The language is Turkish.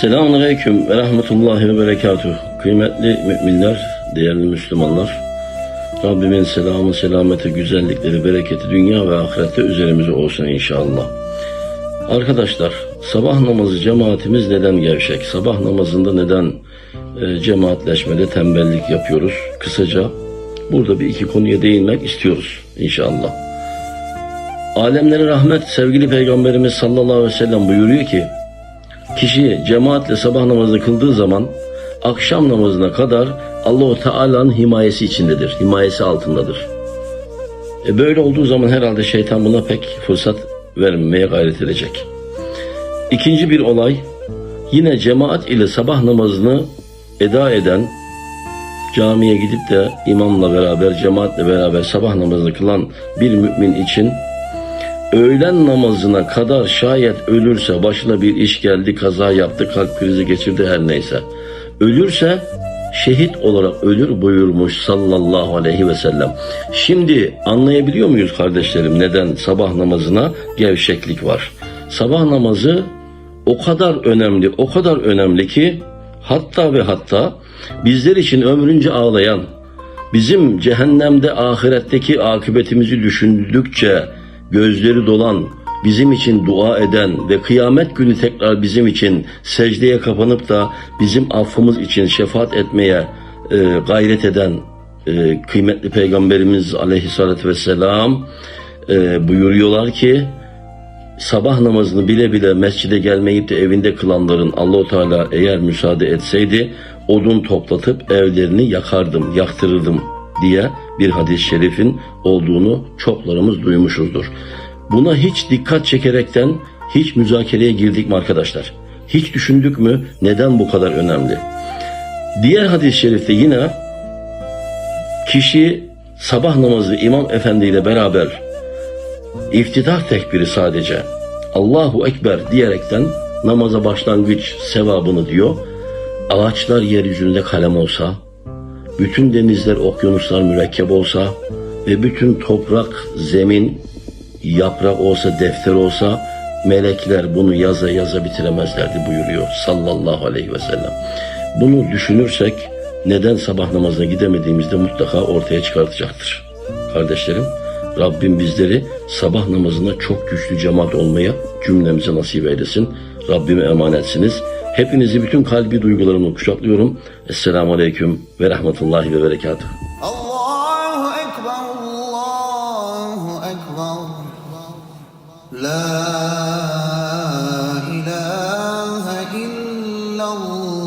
Selamun Aleyküm ve Rahmetullahi ve Berekatuhu. Kıymetli müminler, değerli Müslümanlar, Rabbimin selamı, selameti, güzellikleri, bereketi dünya ve ahirette üzerimize olsun inşallah. Arkadaşlar, sabah namazı cemaatimiz neden gevşek? Sabah namazında neden e, cemaatleşmede tembellik yapıyoruz? Kısaca burada bir iki konuya değinmek istiyoruz inşallah. Alemlere rahmet sevgili Peygamberimiz sallallahu aleyhi ve sellem buyuruyor ki, Kişi cemaatle sabah namazını kıldığı zaman akşam namazına kadar Allahu Teala'nın himayesi içindedir, himayesi altındadır. E böyle olduğu zaman herhalde şeytan buna pek fırsat vermemeye gayret edecek. İkinci bir olay, yine cemaat ile sabah namazını eda eden, camiye gidip de imamla beraber, cemaatle beraber sabah namazını kılan bir mümin için öğlen namazına kadar şayet ölürse başına bir iş geldi kaza yaptı kalp krizi geçirdi her neyse ölürse şehit olarak ölür buyurmuş sallallahu aleyhi ve sellem. Şimdi anlayabiliyor muyuz kardeşlerim neden sabah namazına gevşeklik var? Sabah namazı o kadar önemli, o kadar önemli ki hatta ve hatta bizler için ömrünce ağlayan, bizim cehennemde ahiretteki akıbetimizi düşündükçe gözleri dolan, bizim için dua eden ve kıyamet günü tekrar bizim için secdeye kapanıp da bizim affımız için şefaat etmeye e, gayret eden e, kıymetli Peygamberimiz aleyhissalatü vesselam e, buyuruyorlar ki sabah namazını bile bile mescide gelmeyip de evinde kılanların Allahu Teala eğer müsaade etseydi odun toplatıp evlerini yakardım, yaktırırdım diye bir hadis-i şerifin olduğunu çoklarımız duymuşuzdur. Buna hiç dikkat çekerekten hiç müzakereye girdik mi arkadaşlar? Hiç düşündük mü neden bu kadar önemli? Diğer hadis-i şerifte yine kişi sabah namazı imam efendi ile beraber İftitah tekbiri sadece Allahu Ekber diyerekten namaza başlangıç sevabını diyor. Ağaçlar yeryüzünde kalem olsa, bütün denizler okyanuslar mürekkep olsa ve bütün toprak, zemin, yaprak olsa, defter olsa melekler bunu yaza yaza bitiremezlerdi buyuruyor sallallahu aleyhi ve sellem. Bunu düşünürsek neden sabah namazına gidemediğimizde mutlaka ortaya çıkartacaktır. Kardeşlerim Rabbim bizleri sabah namazına çok güçlü cemaat olmaya cümlemize nasip eylesin. Rabbime emanetsiniz. Hepinizi bütün kalbi duygularımla kucaklıyorum. Esselamu Aleyküm ve Rahmetullahi ve Berekatuhu. لا إله إلا الله.